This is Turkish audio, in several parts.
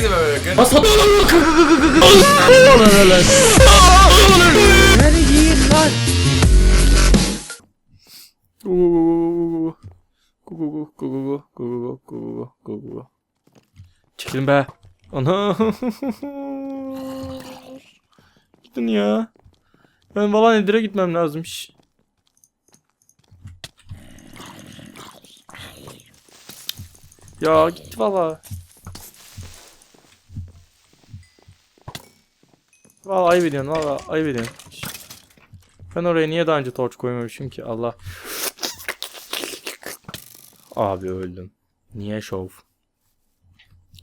Herkese merhaba bakın. Çekilin be. Ana. Gidin ya. Ben valla Nedir'e gitmem lazım. Şş. Ya gitti valla. Valla ayıp ediyorsun valla ayıp ediyorsun. Ben oraya niye daha önce torç koymamışım ki Allah. Abi öldüm. Niye şov?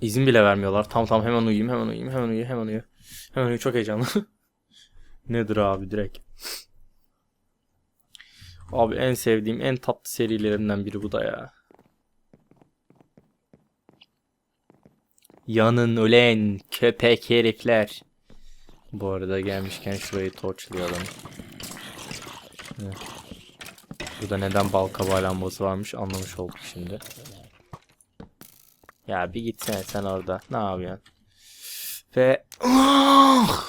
İzin bile vermiyorlar. Tam tam hemen uyuyayım, hemen uyuyayım, hemen uyuyayım, hemen uyuyayım. Hemen uyuyayım. Çok heyecanlı. Nedir abi direkt? Abi en sevdiğim, en tatlı serilerimden biri bu da ya. Yanın ölen köpek herifler. Bu arada gelmişken şurayı torçlayalım. Burada neden bal kabağı varmış anlamış olduk şimdi. Ya bir gitsene sen orada. Ne yapıyorsun? Ve Ah!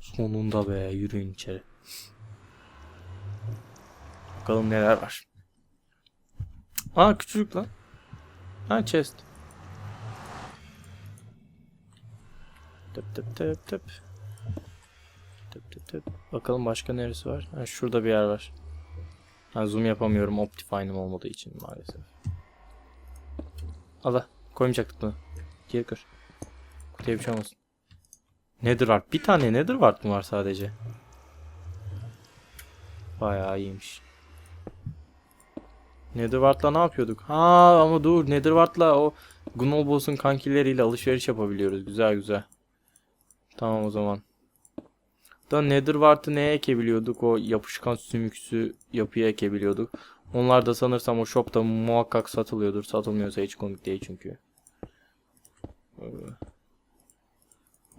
sonunda be yürüyün içeri. Bakalım neler var. Aa küçücük lan. Ha chest. Tıp tıp tıp tıp. Tıp tıp tıp. Bakalım başka neresi var? Ha şurada bir yer var. Ha zoom yapamıyorum Optifine'ım olmadığı için maalesef. Allah koymayacaktık bunu. Geri kır. Kutuya bir şey olmasın. Nedir var? Bir tane nedir var mı var sadece? Bayağı iyiymiş. Netherwart'la ne yapıyorduk? Ha ama dur Netherwart'la o Gnoll Boss'un kankileriyle alışveriş yapabiliyoruz. Güzel güzel. Tamam o zaman. Da Netherwart'ı neye ekebiliyorduk? O yapışkan sümüksü yapıya ekebiliyorduk. Onlar da sanırsam o shopta muhakkak satılıyordur. Satılmıyorsa hiç komik değil çünkü. Ee,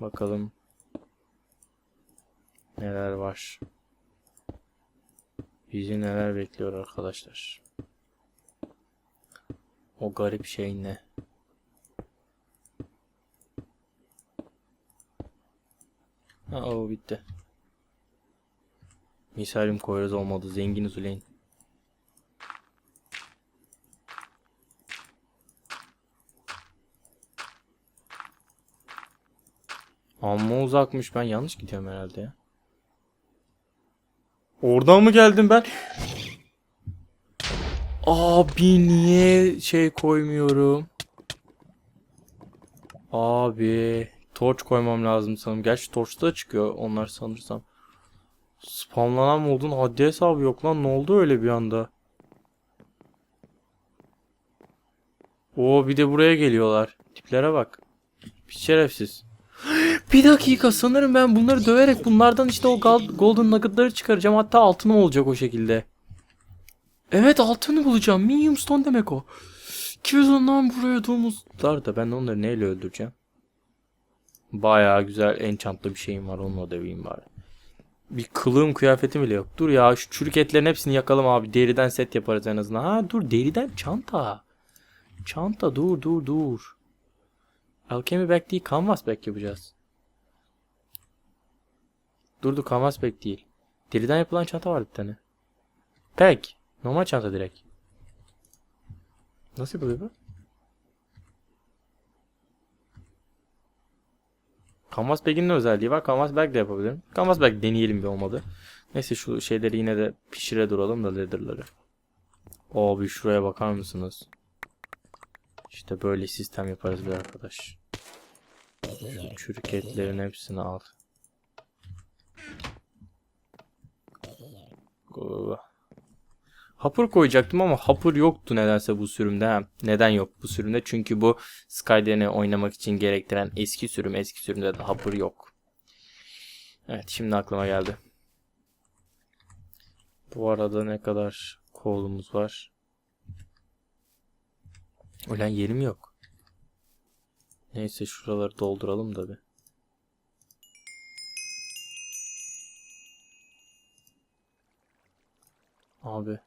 Bakalım. Neler var. Bizi neler bekliyor arkadaşlar. O garip şey ne? Ha o bitti. Misalim koyarız olmadı. Zenginiz uleyin. Amma uzakmış. Ben yanlış gidiyorum herhalde ya. Oradan mı geldim ben? Abi niye şey koymuyorum? Abi torç koymam lazım sanırım. Gerçi torçta çıkıyor onlar sanırsam. Spamlanan mı oldun? Haddi hesabı yok lan. Ne oldu öyle bir anda? Oo bir de buraya geliyorlar. Tiplere bak. Bir şerefsiz. Bir dakika sanırım ben bunları döverek bunlardan işte o golden nuggetları çıkaracağım. Hatta altını olacak o şekilde. Evet altını bulacağım. Medium stone demek o. Kizon'dan buraya domuzlar da ben onları neyle öldüreceğim? Bayağı güzel enchantlı bir şeyim var onunla döveyim bari. Bir kılığım kıyafetim bile yok. Dur ya şu çürük etlerin hepsini yakalım abi. Deriden set yaparız en azından. Ha dur deriden çanta. Çanta dur dur dur. Alchemy back değil canvas back yapacağız. Dur dur canvas back değil. Deriden yapılan çanta var bir tane. Peg. Normal çanta direkt. Nasıl yapılıyor bu? Canvas bag'in ne özelliği var? Canvas bag de yapabilirim. Canvas bag deneyelim bir olmadı. Neyse şu şeyleri yine de pişire duralım da leather'ları. Abi şuraya bakar mısınız? İşte böyle sistem yaparız bir arkadaş. Çürük etlerin hepsini al. Go. Hapır koyacaktım ama hapır yoktu nedense bu sürümde. Ha, neden yok bu sürümde? Çünkü bu Skyden'i oynamak için gerektiren eski sürüm. Eski sürümde de hapır yok. Evet şimdi aklıma geldi. Bu arada ne kadar kolumuz var? Ölen yerim yok. Neyse şuraları dolduralım da bir. Abi.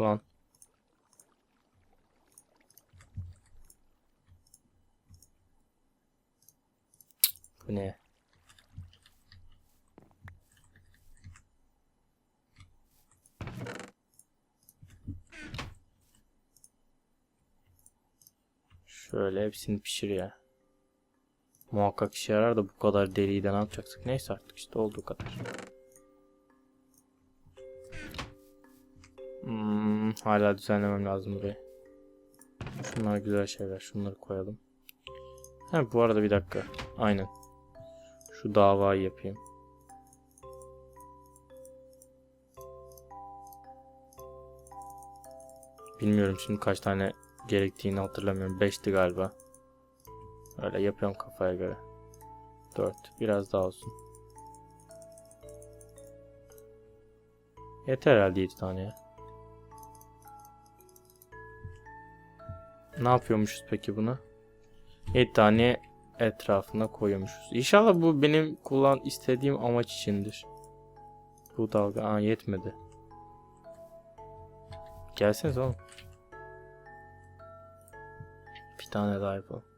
Ulan. Bu ne? Şöyle hepsini pişir ya. Muhakkak işe yarar da bu kadar deliği de ne yapacaktık? Neyse artık işte olduğu kadar. Hmm, hala düzenlemem lazım burayı. Şunlar güzel şeyler. Şunları koyalım. Ha bu arada bir dakika. Aynen. Şu davayı yapayım. Bilmiyorum şimdi kaç tane gerektiğini hatırlamıyorum. 5'ti galiba. Öyle yapıyorum kafaya göre. 4. Biraz daha olsun. Yeter herhalde 7 tane ya. Ne yapıyormuşuz peki buna? 7 tane etrafına koyuyormuşuz. İnşallah bu benim kullan istediğim amaç içindir. Bu dalga Aa, yetmedi. Gelseniz oğlum. Bir tane daha yapalım.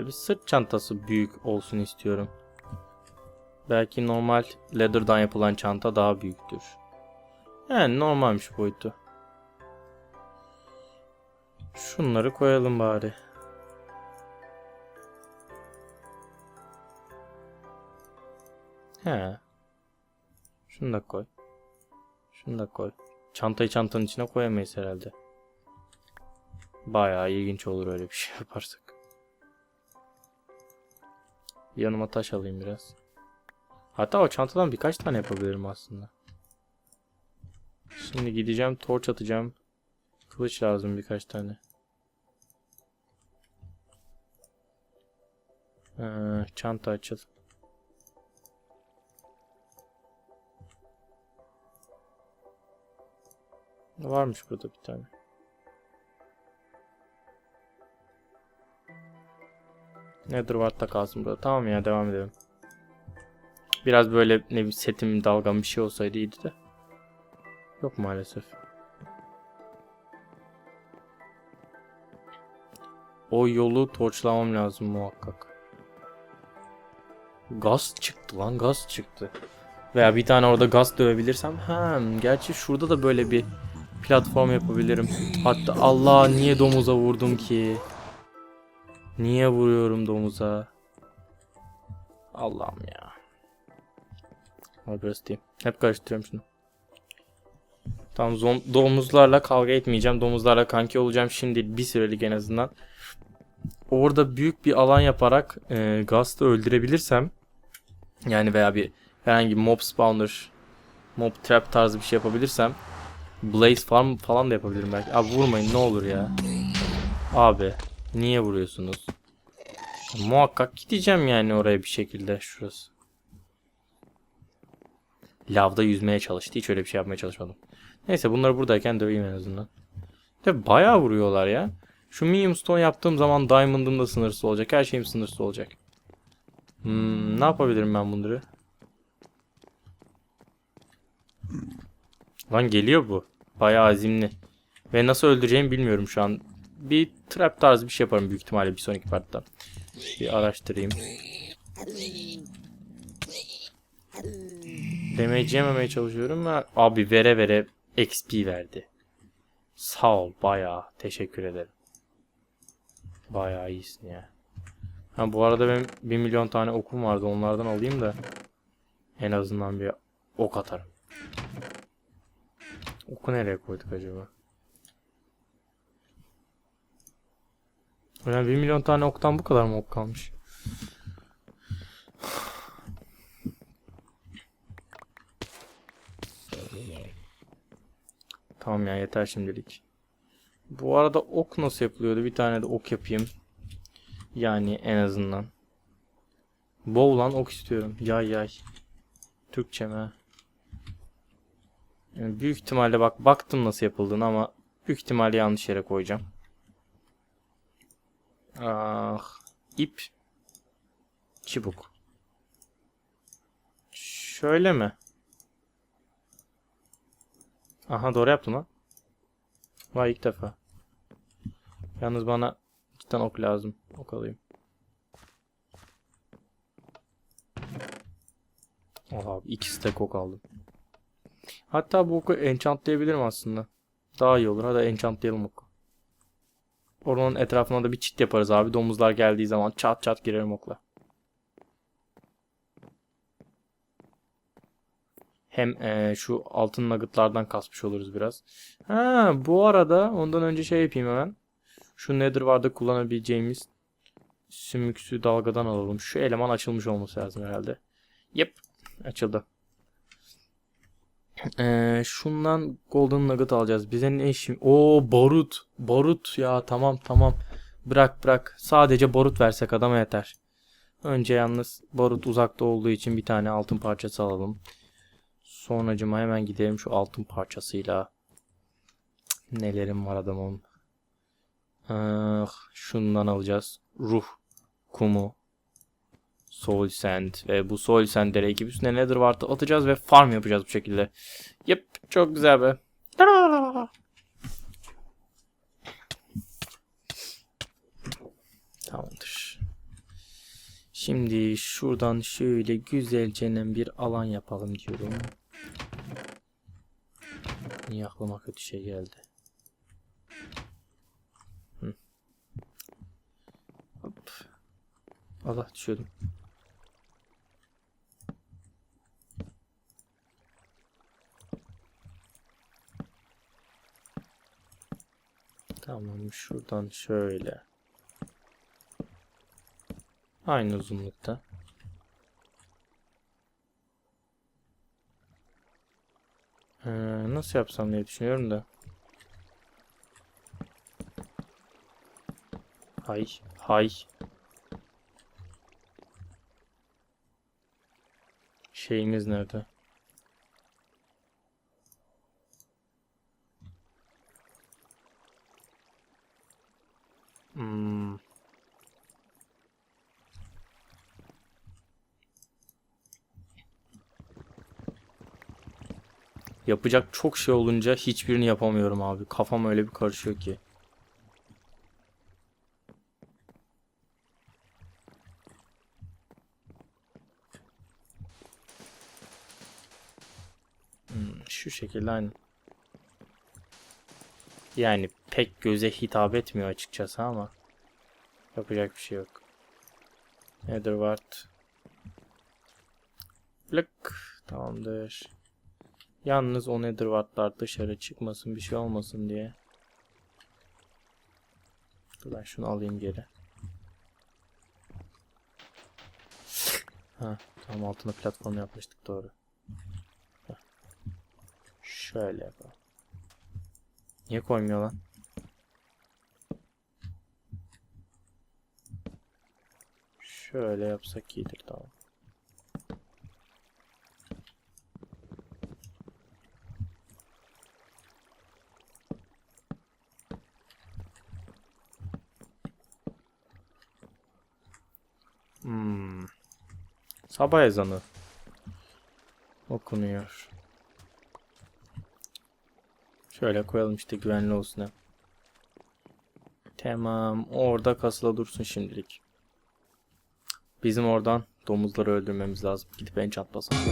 Böyle bir sırt çantası büyük olsun istiyorum. Belki normal leather'dan yapılan çanta daha büyüktür. Yani normalmiş boyutu. Şunları koyalım bari. He. Şunu da koy. Şunu da koy. Çantayı çantanın içine koyamayız herhalde. Bayağı ilginç olur öyle bir şey yaparsak. Yanıma taş alayım biraz. Hatta o çantadan birkaç tane yapabilirim aslında. Şimdi gideceğim torç atacağım. Kılıç lazım birkaç tane. Ee, çanta açıl. Varmış burada bir tane. Nedir var da kalsın burada. Tamam ya devam edelim. Biraz böyle ne bileyim setim dalgam bir şey olsaydı iyiydi de. Yok maalesef. O yolu torçlamam lazım muhakkak. Gaz çıktı lan gaz çıktı. Veya bir tane orada gaz dövebilirsem. Ha, gerçi şurada da böyle bir platform yapabilirim. Hatta Allah niye domuza vurdum ki? Niye vuruyorum domuza? Allah'ım ya. Burası değil. Hep karıştırıyorum şunu. Tamam domuzlarla kavga etmeyeceğim. Domuzlarla kanki olacağım şimdi bir sürelik en azından. Orada büyük bir alan yaparak e, Gast'ı öldürebilirsem yani veya bir herhangi bir mob spawner mob trap tarzı bir şey yapabilirsem Blaze farm falan da yapabilirim belki. Abi vurmayın ne olur ya. Abi niye vuruyorsunuz? Muhakkak gideceğim yani oraya bir şekilde şurası. Lavda yüzmeye çalıştı. Hiç öyle bir şey yapmaya çalışmadım. Neyse bunları buradayken döveyim en azından. De bayağı vuruyorlar ya. Şu medium stone yaptığım zaman diamond'ım da sınırsız olacak. Her şeyim sınırsız olacak. Hmm, ne yapabilirim ben bunları? Lan geliyor bu. Bayağı azimli. Ve nasıl öldüreceğimi bilmiyorum şu an. Bir trap tarzı bir şey yaparım büyük ihtimalle bir sonraki partta. Bir araştırayım. Damage yememeye çalışıyorum abi vere vere XP verdi. Sağ ol bayağı teşekkür ederim. Bayağı iyisin ya. Ha bu arada benim 1 milyon tane okum vardı onlardan alayım da en azından bir ok atarım. Oku nereye koyduk acaba? Yani 1 milyon tane oktan bu kadar mı ok kalmış? Tamam ya yeter şimdilik. Bu arada ok nasıl yapılıyordu? Bir tane de ok yapayım. Yani en azından. Bow lan ok istiyorum. Yay yay. Türkçe mi? Yani büyük ihtimalle bak baktım nasıl yapıldığını ama büyük ihtimalle yanlış yere koyacağım. Ah, ip. Çubuk. Şöyle mi? Aha doğru yaptım lan. Vay ilk defa. Yalnız bana cidden ok lazım. Ok alayım. Oha iki stack ok aldım. Hatta bu oku enchantlayabilirim aslında. Daha iyi olur. Hadi enchantlayalım oku. Oranın etrafına da bir çit yaparız abi. Domuzlar geldiği zaman çat çat girerim okla. Hem eee, şu altın nuggetlardan kasmış oluruz biraz. Ha, bu arada ondan önce şey yapayım hemen. Şu Netherward'da kullanabileceğimiz sümüksü dalgadan alalım. Şu eleman açılmış olması lazım herhalde. Yep, açıldı. Eee, şundan Golden Nugget alacağız. Bize ne işim? Oo barut. Barut ya tamam tamam. Bırak bırak. Sadece barut versek adama yeter. Önce yalnız barut uzakta olduğu için bir tane altın parçası alalım. Sonracıma hemen gidelim şu altın parçasıyla. Nelerim var adamım. Ah, şundan alacağız. Ruh kumu. Soul Sand ve bu Soul Sand'leri ekip üstüne Nether Ward'ı atacağız ve farm yapacağız bu şekilde. Yep, çok güzel be. Tamamdır. Şimdi şuradan şöyle güzelce bir alan yapalım diyorum. Niye aklıma kötü şey geldi? Hı. Hop. Allah düşüyordum. Tamam şuradan şöyle. Aynı uzunlukta. Ee, nasıl yapsam diye düşünüyorum da. Hay, hay. Şeyimiz nerede? Hmm. Yapacak çok şey olunca hiçbirini yapamıyorum abi. Kafam öyle bir karışıyor ki. Hmm, şu şekilde aynı. Yani pek göze hitap etmiyor açıkçası ama yapacak bir şey yok. Netherward. Lık. Tamamdır. Yalnız o Netherward'lar dışarı çıkmasın bir şey olmasın diye. Dur ben şunu alayım geri. Ha, tamam altına platform yapmıştık doğru. Şöyle yapalım. Niye koymuyor lan? Şöyle yapsak iyidir tamam. Hmm. Sabah ezanı okunuyor. Şöyle koyalım işte güvenli olsun hem. Tamam. Orada kasıla dursun şimdilik. Bizim oradan domuzları öldürmemiz lazım. Gidip enchant basalım.